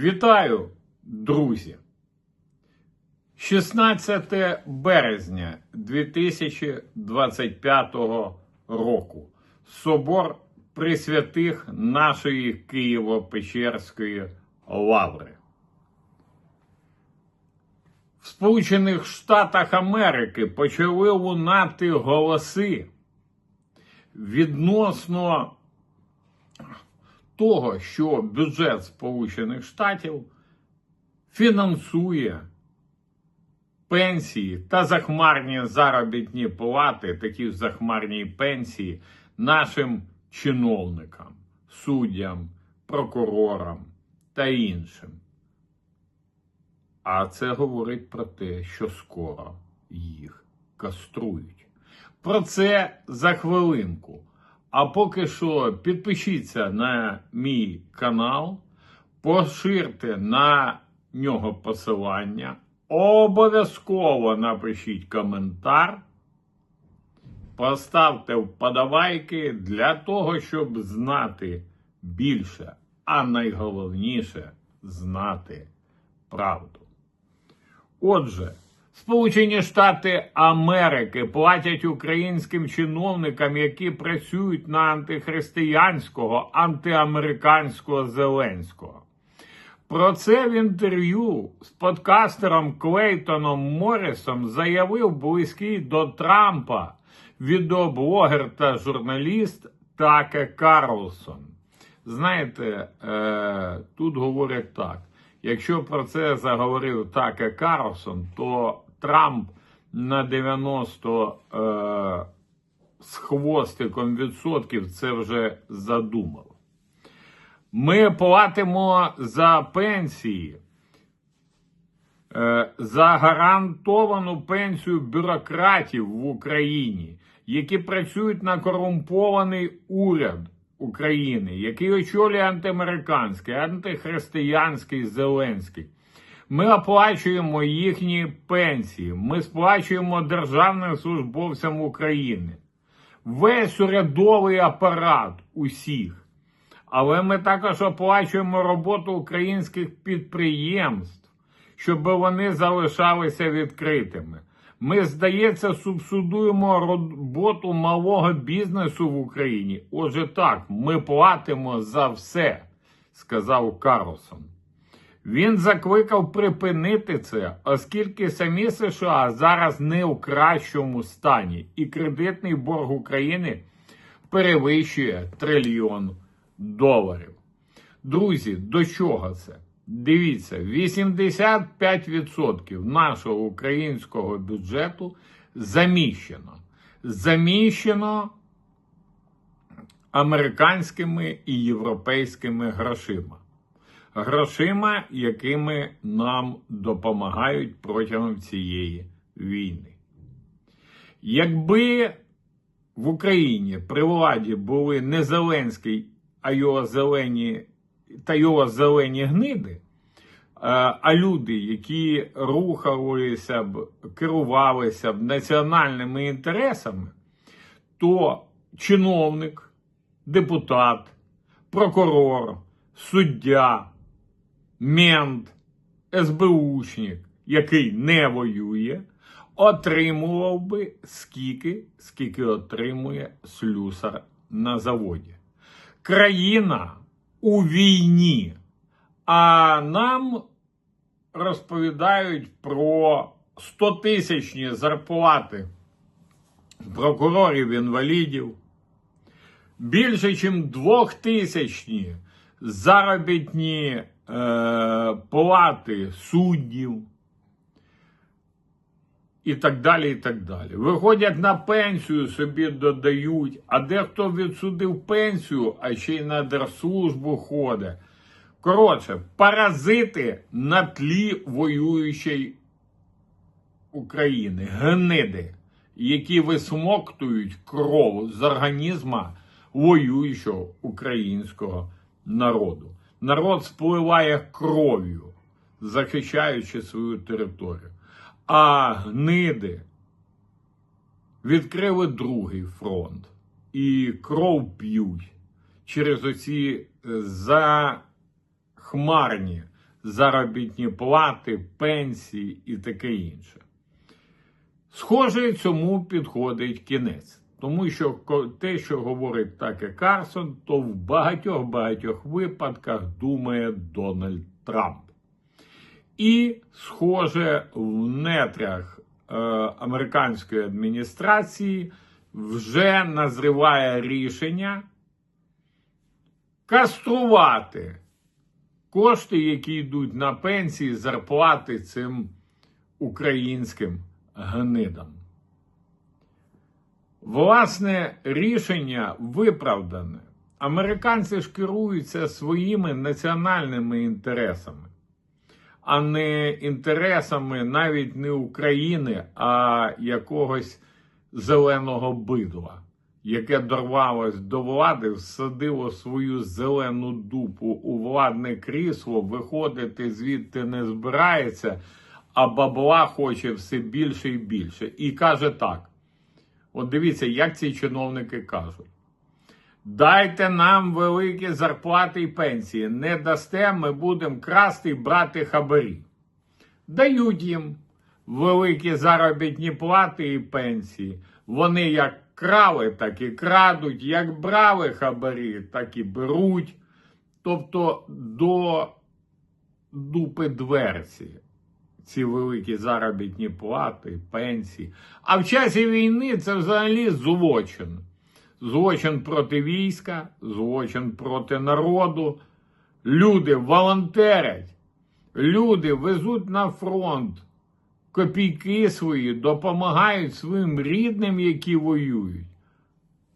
Вітаю, друзі! 16 березня 2025 року. Собор Пресвятих нашої Києво-Печерської лаври. В Сполучених Штатах Америки почали лунати голоси відносно того, що бюджет Сполучених Штатів фінансує пенсії та захмарні заробітні плати, такі захмарні пенсії нашим чиновникам, суддям, прокурорам та іншим. А це говорить про те, що скоро їх каструють. Про це за хвилинку. А поки що підпишіться на мій канал, поширте на нього посилання, обов'язково напишіть коментар, поставте вподобайки для того, щоб знати більше, а найголовніше знати правду. Отже, Сполучені Штати Америки платять українським чиновникам, які працюють на антихристиянського, антиамериканського Зеленського. Про це в інтерв'ю з подкастером Клейтоном Моррісом заявив близький до Трампа відеоблогер та журналіст Таке Карлсон. Знаєте, е, тут говорять так. Якщо про це заговорив Таке Карлсон, то Трамп на 90 е, з хвостиком відсотків це вже задумав. Ми платимо за пенсії, е, за гарантовану пенсію бюрократів в Україні, які працюють на корумпований уряд. України, який очолює антиамериканський, антихристиянський Зеленський. Ми оплачуємо їхні пенсії, ми сплачуємо державним службовцям України, весь урядовий апарат усіх. Але ми також оплачуємо роботу українських підприємств, щоб вони залишалися відкритими. Ми, здається, субсидуємо роботу малого бізнесу в Україні. Отже, так, ми платимо за все, сказав Карлсон. Він закликав припинити це, оскільки самі США зараз не у кращому стані, і кредитний борг України перевищує трильйон доларів. Друзі, до чого це? Дивіться, 85% нашого українського бюджету заміщено. Заміщено американськими і європейськими грошима. Грошима, якими нам допомагають протягом цієї війни. Якби в Україні при владі були не Зеленський, а його зелені та його зелені гниди, е, а люди, які рухалися б, керувалися б національними інтересами, то чиновник, депутат, прокурор, суддя, мент, СБУшник, який не воює, отримував би скільки, скільки отримує слюсар на заводі. Країна у війні. А нам розповідають про 100 тисячні зарплати прокурорів інвалідів, більше, ніж 2 тисячні заробітні е, плати суддів. І так далі, і так далі. Виходять на пенсію, собі додають, а дехто відсудив пенсію, а ще й на держслужбу ходить. Коротше, паразити на тлі воюючої України, гниди, які висмоктують кров з організма воюючого українського народу. Народ спливає кров'ю, захищаючи свою територію. А гниди відкрили другий фронт і кров п'ють через оці захмарні заробітні плати, пенсії і таке інше. Схоже, цьому підходить кінець. Тому що те, що говорить Таке Карсон, то в багатьох-багатьох випадках думає Дональд Трамп. І, схоже, в нетрях е, американської адміністрації вже назріває рішення каструвати кошти, які йдуть на пенсії, зарплати цим українським гнидам. Власне, рішення виправдане. Американці ж керуються своїми національними інтересами, а не інтересами навіть не України, а якогось зеленого бидла, яке дорвалось до влади, всадило свою зелену дупу у владне крісло, виходити звідти не збирається, а бабла хоче все більше і більше. І каже так. От дивіться, як ці чиновники кажуть. Дайте нам великі зарплати і пенсії. Не дасте, ми будемо красти і брати хабарі. Дають їм великі заробітні плати і пенсії. Вони як крали, так і крадуть, як брали хабарі, так і беруть. Тобто до дупи дверці ці великі заробітні плати, пенсії. А в часі війни це взагалі злочин. Злочин проти війська, злочин проти народу. Люди волонтерять, люди везуть на фронт копійки свої, допомагають своїм рідним, які воюють.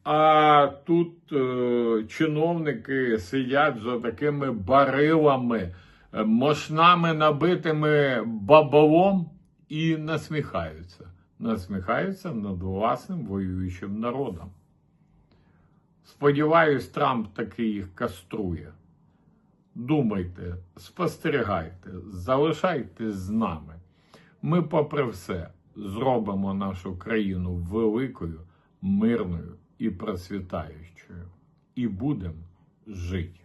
А тут е, чиновники сидять за такими барилами, е, мошнами набитими бабалом і насміхаються. Насміхаються над власним воюючим народом. Сподіваюсь, Трамп таки їх каструє. Думайте, спостерігайте, залишайтесь з нами. Ми, попри все, зробимо нашу країну великою, мирною і процвітаючою. І будемо жити.